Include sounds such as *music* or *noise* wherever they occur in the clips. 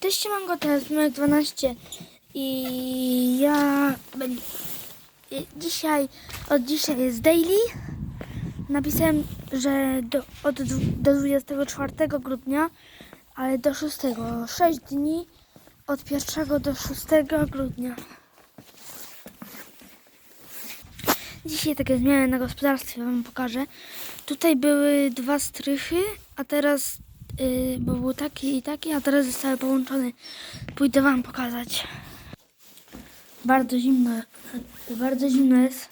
Cześć Mango, to jest numer 12 i ja dzisiaj, od dzisiaj jest daily. Napisałem, że do, od, do 24 grudnia, ale do 6, 6 dni od 1 do 6 grudnia. Dzisiaj takie zmiany na gospodarstwie Wam pokażę. Tutaj były dwa strychy, a teraz yy, bo był taki i taki, a teraz zostały połączone. Pójdę Wam pokazać. Bardzo zimno, bardzo zimno jest.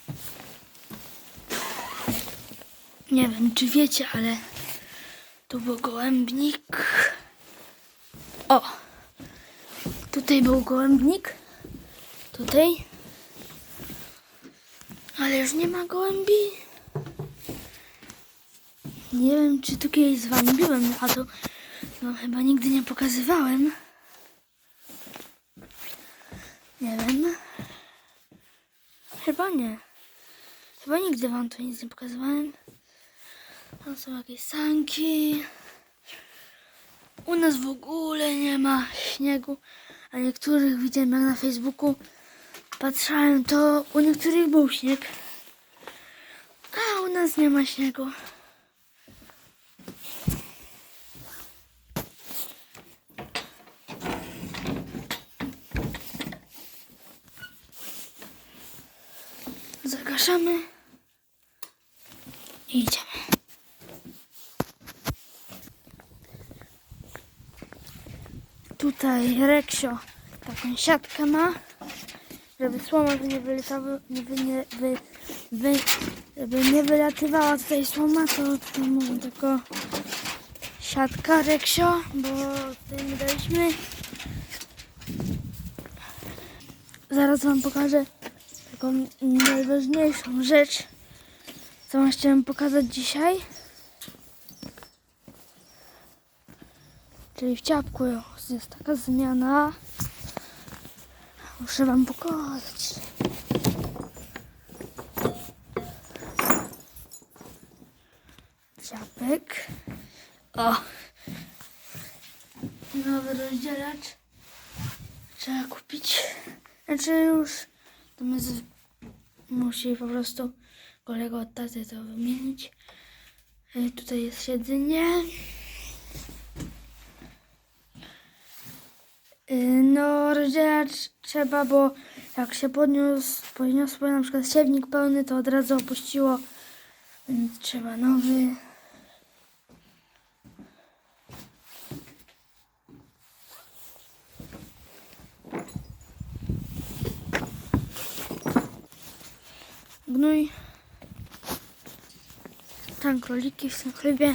Nie wiem, czy wiecie, ale tu był gołębnik. O! Tutaj był gołębnik. Tutaj. Ale już nie ma gołębi. Nie wiem, czy tu kiedyś z wami byłem, a to no, chyba nigdy nie pokazywałem. Nie wiem. Chyba nie. Chyba nigdy wam tu nic nie pokazywałem. Tam są jakieś sanki. U nas w ogóle nie ma śniegu, a niektórych widziałem jak na Facebooku. Patrzałem, to u niektórych był śnieg. A u nas nie ma śniegu. Zagaszamy i idziemy. Tutaj Reksio taką siatkę ma, żeby słoma nie wyleciała, nie, wy, nie, wy, wy, żeby nie wylatywała tutaj słoma, to mamy tylko siatka Reksio, bo tutaj my daliśmy. Zaraz wam pokażę taką najważniejszą rzecz, co wam chciałem pokazać dzisiaj. Czyli w ciapku jest taka zmiana. Muszę wam pokazać. Ciapek. O! Nowy rozdzielacz. Trzeba kupić. Znaczy już to my z... musi po prostu kolega od taty to wymienić. E, Tutaj jest siedzenie. Y, No, rozdzielacz trzeba, bo jak się podniósł, podniosło na przykład siewnik pełny, to od razu opuściło, więc trzeba nowy. Gnój. Tam króliki w tym chlebie.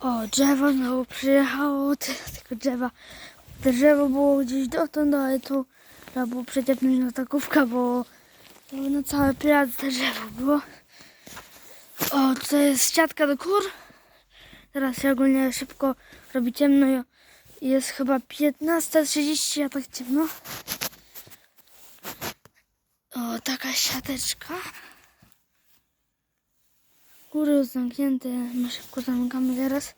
O, drzewo znowu przyjechało, *laughs* ty- tylko drzewa. Drzewo było gdzieś dotąd, ale tu trzeba było przeciepnąć na takówkę, bo to na cały plac drzewo było. O, to jest siatka do kur. Teraz się ogólnie szybko robi ciemno jest chyba 15.30, a tak ciemno. O, taka siateczka. Góry zamknięte, my szybko zamykamy teraz.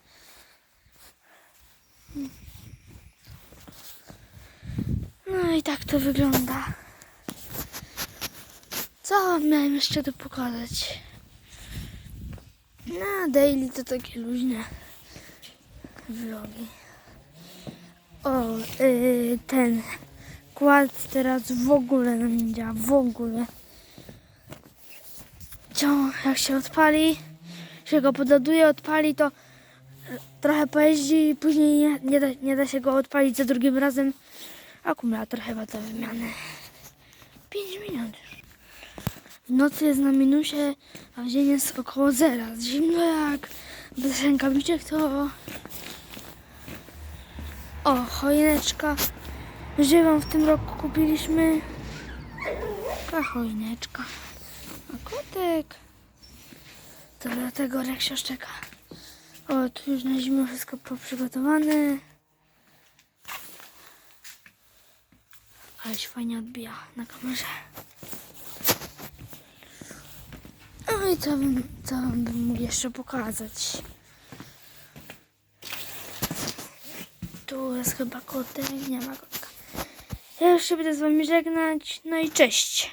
No i tak to wygląda. Co miałem jeszcze tu pokazać? Na daily to takie luźne vlogi. O, yy, ten kład teraz w ogóle nam nie działa, w ogóle. Cią, jak się odpali, się go podładuje, odpali, to trochę pojeździ i później nie, nie, da, nie da się go odpalić za drugim razem. Akumulator chyba do wymiany. 5 minut już. W nocy jest na minusie, a w dzień jest około zera. Zimno jak bez rękawiczek to... O, choineczka. Żywą w tym roku kupiliśmy. Taka choineczka. A kotek. To dlatego Reksio szczeka. O, tu już na zimę wszystko poprzygotowane. Ale się fajnie odbija na kamerze. No i co bym, co bym mógł jeszcze pokazać? tu jest chyba kotek, nie ma kotka. Ja już się będę z wami żegnać, no i cześć.